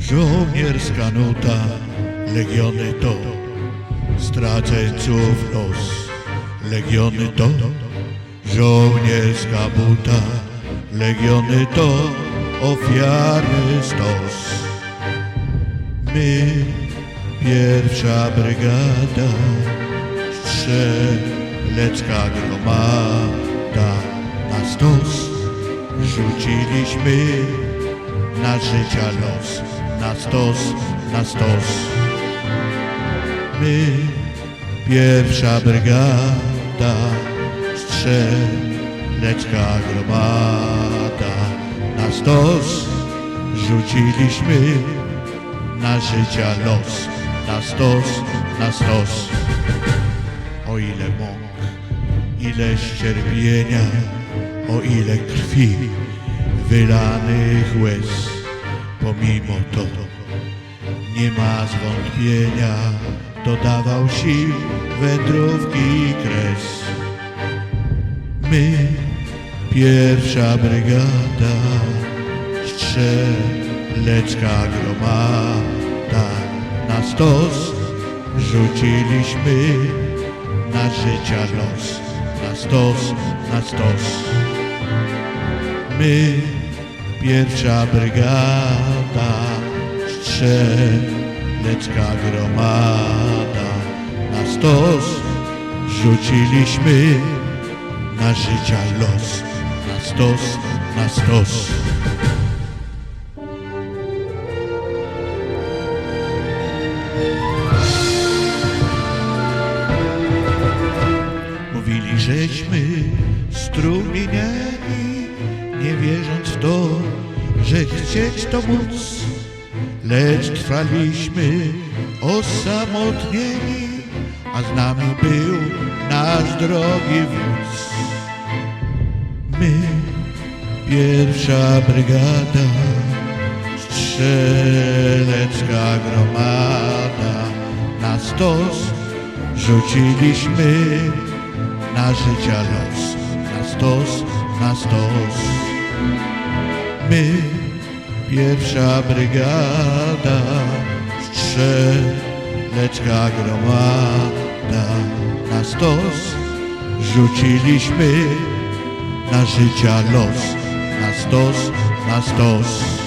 żołnierska nuta, legiony to zdradzeców los. Legiony to żołnierska buta, legiony to ofiary stos. My, pierwsza brygada, strzelecka gromada, na stos rzuciliśmy życia los, na stos, na stos. My, pierwsza brygada, strzelecka gromada, na stos rzuciliśmy na życia los, na stos, na stos. O ile mąk, ile ścierpienia, o ile krwi, wylanych łez, pomimo to nie ma zwątpienia, dodawał sił wędrówki kres. My, pierwsza brygada, strzelecka gromada, na stos rzuciliśmy na życia los, na stos, na stos. My, pierwsza brygada, strzelecka gromada, na stos rzuciliśmy na życia los, na stos, na stos. Mówili, żeśmy strumieniami, nie wierząc w to, że chcieć to móc, lecz trwaliśmy osamotnieni, a z nami był nasz drogi wódz. My, pierwsza brygada, strzelecka gromada, na stos rzuciliśmy na życia los, na stos, na stos. My, pierwsza brygada, strzelecka gromada, na stos rzuciliśmy na życia los, na stos, na stos.